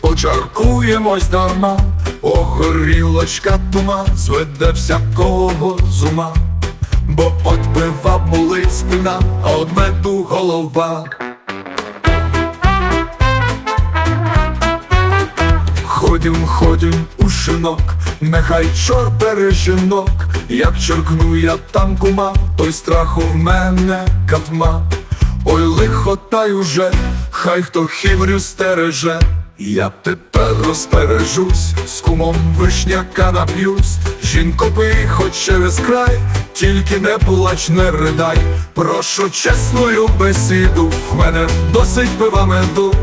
почаркуємось дарма, Огорілочка тума зведе всякого з ума, бо от пива болить спина, а от меду голова. Ходім, ходім у шинок, нехай чор бере жінок, як черкну я там кума, той страху в мене катма. Ой, лихо та й уже, хай хто хіврю стереже. Я тепер розпережусь, з кумом вишняка нап'юсь, жінко пий хоч через край, тільки не плач, не ридай, прошу чесною бесіду, в мене досить пива меду.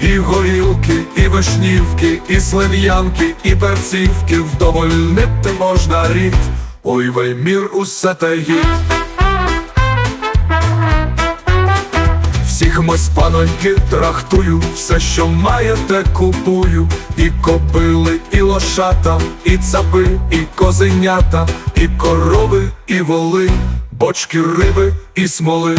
І горілки, і вишнівки, і слив'янки, і перцівки вдовольнити можна рід. Ой, веймір усе те гід. З паноньки трахтую, все, що маєте, купую, і кобили, і лошата, і цапи, і козенята, і корови, і воли, бочки риби і смоли.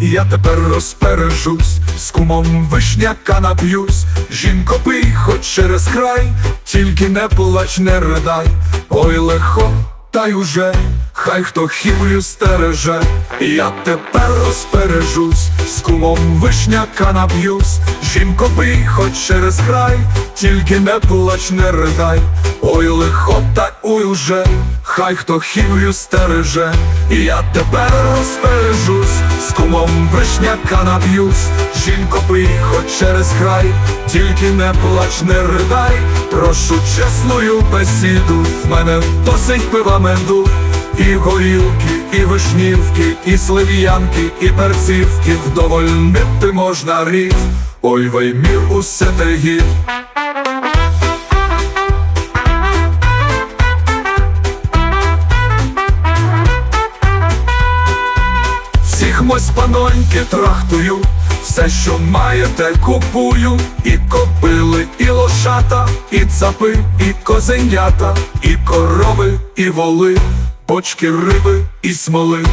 Я тепер розпережусь, з кумом вишняка нап'юсь, жінко пий хоч через край, тільки не плач, не ридай, ой легко, та й уже, хай хто хівлю стереже, я тепер розпережусь, з кумом вишняка нап'юсь, жінко пий хоч через край, тільки не плач, не ридай, ой лихо, та й уже, хай хто хівлю стереже, і я тепер розпережусь, з кумом вишняка нап'юсь, жінко пий хоч через край, тільки не плач, не ридай, прошу чесною бесіду, в мене досить пива меду, і горілки, і вишнівки, і слив'янки, і перцівки, вдовольнити можна рід, ой веймір усе те гід. Всіх паноньки трахтую, все, що маєте, купую, і копили, і лошата, і цапи, і козенята, і корови, і воли, бочки риби і смоли.